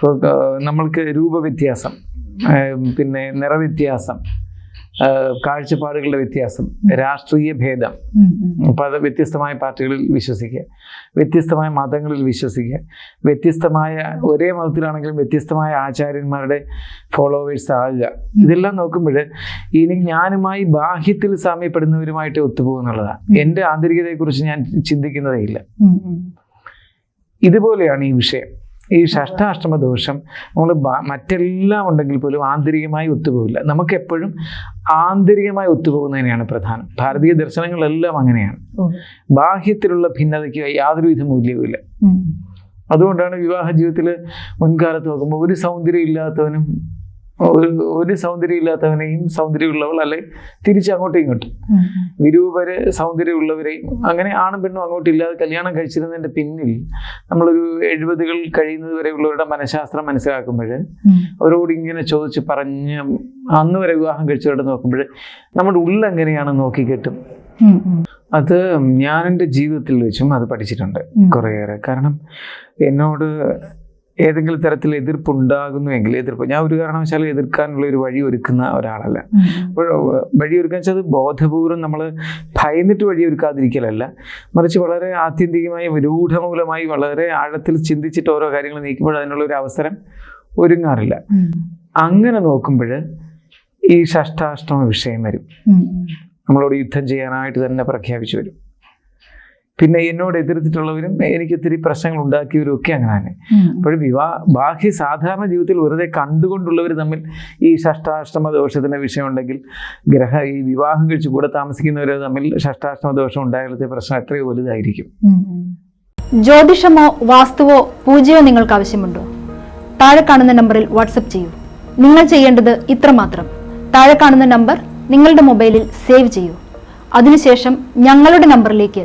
ഇപ്പോൾ നമ്മൾക്ക് രൂപവ്യത്യാസം പിന്നെ നിറവ്യത്യാസം കാഴ്ചപ്പാടുകളുടെ വ്യത്യാസം രാഷ്ട്രീയ ഭേദം. പല വ്യത്യസ്തമായ പാർട്ടികളിൽ വിശ്വസിക്കുക വ്യത്യസ്തമായ മതങ്ങളിൽ വിശ്വസിക്കുക വ്യത്യസ്തമായ ഒരേ മതത്തിലാണെങ്കിലും വ്യത്യസ്തമായ ആചാര്യന്മാരുടെ ഫോളോവേഴ്സ് ആകുക. ഇതെല്ലാം നോക്കുമ്പോൾ ഇനി ഞാനുമായി ബാഹ്യത്തിൽ സാമ്യപ്പെടുന്നവരുമായിട്ട് ഒത്തുപോകുന്നുള്ളതാണ്. എന്റെ ആന്തരികതയെക്കുറിച്ച് ഞാൻ ചിന്തിക്കുന്നതേ ഇല്ല. ഇതുപോലെയാണ് ഈ വിഷയം. ഈ ഷഷ്ടാഷ്ടമ ദോഷം നമ്മൾ മറ്റെല്ലാം ഉണ്ടെങ്കിൽ പോലും ആന്തരികമായി ഒത്തുപോകില്ല. നമുക്ക് എപ്പോഴും ആന്തരികമായി ഒത്തുപോകുന്നതിനെയാണ് പ്രധാനം. ഭാരതീയ ദർശനങ്ങളെല്ലാം അങ്ങനെയാണ്. ബാഹ്യത്തിലുള്ള ഭിന്നതയ്ക്ക് യാതൊരുവിധ മൂല്യവുമില്ല. അതുകൊണ്ടാണ് വിവാഹ ജീവിതത്തിൽ മുൻകാലത്ത് നോക്കുമ്പോൾ ഒരു സൗന്ദര്യം ഇല്ലാത്തവനും ഒരു ഒരു സൗന്ദര്യം ഇല്ലാത്തവനെയും സൗന്ദര്യമുള്ളവൾ അല്ലെ തിരിച്ച് അങ്ങോട്ടും ഇങ്ങോട്ടും. വിരൂപര് സൗന്ദര്യമുള്ളവരെയും അങ്ങനെ ആണും പെണ്ണും അങ്ങോട്ടും ഇല്ലാതെ കല്യാണം കഴിച്ചിരുന്നതിന്റെ പിന്നിൽ നമ്മളൊരു എഴുപതുകൾ കഴിയുന്നത് വരെയുള്ളവരുടെ മനഃശാസ്ത്രം മനസ്സിലാക്കുമ്പോൾ. അവരോട് ഇങ്ങനെ ചോദിച്ച് പറഞ്ഞ് അന്ന് വരെ വിവാഹം കഴിച്ചവരോട് നോക്കുമ്പോൾ നമ്മുടെ ഉള്ളെങ്ങനെയാണ് എങ്ങനെയാണ് നോക്കി കിട്ടും അത് ഞാൻ എന്റെ ജീവിതത്തിൽ വെച്ചും അത് പഠിച്ചിട്ടുണ്ട്. കുറേയേറെ കാരണം എന്നോട് ഏതെങ്കിലും തരത്തിൽ എതിർപ്പുണ്ടാകുന്നുവെങ്കിൽ എതിർപ്പ്. ഞാൻ ഒരു കാരണവശാലും എതിർക്കാനുള്ള ഒരു വഴി ഒരുക്കുന്ന ഒരാളല്ല. അപ്പോൾ വഴിയൊരുക്കാൻ വെച്ചാൽ അത് ബോധപൂർവം നമ്മൾ ഭയന്നിട്ട് വഴി ഒരുക്കാതിരിക്കലല്ല. മറിച്ച് വളരെ ആത്യന്തികമായി രൂഢമൂലമായി വളരെ ആഴത്തിൽ ചിന്തിച്ചിട്ട് ഓരോ കാര്യങ്ങൾ നീക്കുമ്പോൾ അതിനുള്ള ഒരു അവസരം ഒരുങ്ങാറില്ല. അങ്ങനെ നോക്കുമ്പോൾ ഈ ഷഷ്ടാഷ്ടമ വിഷയം വരും. നമ്മളോട് യുദ്ധം ചെയ്യാനായിട്ട് തന്നെ പ്രഖ്യാപിച്ചു വരും. പിന്നെ എന്നോട് എതിർത്തിട്ടുള്ളവരും എനിക്ക് ഇത്തിരി പ്രശ്നങ്ങൾ ഉണ്ടാക്കിയവരും ഒക്കെ അങ്ങനെ തന്നെ. അപ്പോൾ വിവാ ബാഹ്യ സാധാരണ ജീവിതത്തിൽ വെറുതെ കണ്ടുകൊണ്ടുള്ളവർ തമ്മിൽ ഈ ഷഷ്ടാഷ്ടമ ദോഷത്തിന്റെ വിഷയമുണ്ടെങ്കിൽ ഗ്രഹ ഈ വിവാഹം കഴിച്ച് കൂടെ താമസിക്കുന്നവർ തമ്മിൽ ഷഷ്ടാഷ്ടമ ദോഷം ഉണ്ടായാലത്തെ പ്രശ്നം എത്രയോ വലുതായിരിക്കും. ജ്യോതിഷമോ വാസ്തുവോ പൂജയോ നിങ്ങൾക്ക് ആവശ്യമുണ്ടോ? താഴെ കാണുന്ന നമ്പറിൽ വാട്സപ്പ് ചെയ്യൂ. നിങ്ങൾ ചെയ്യേണ്ടത് ഇത്രമാത്രം താഴെ കാണുന്ന നമ്പർ നിങ്ങളുടെ മൊബൈലിൽ സേവ് ചെയ്യൂ. അതിനുശേഷം ഞങ്ങളുടെ നമ്പറിലേക്ക്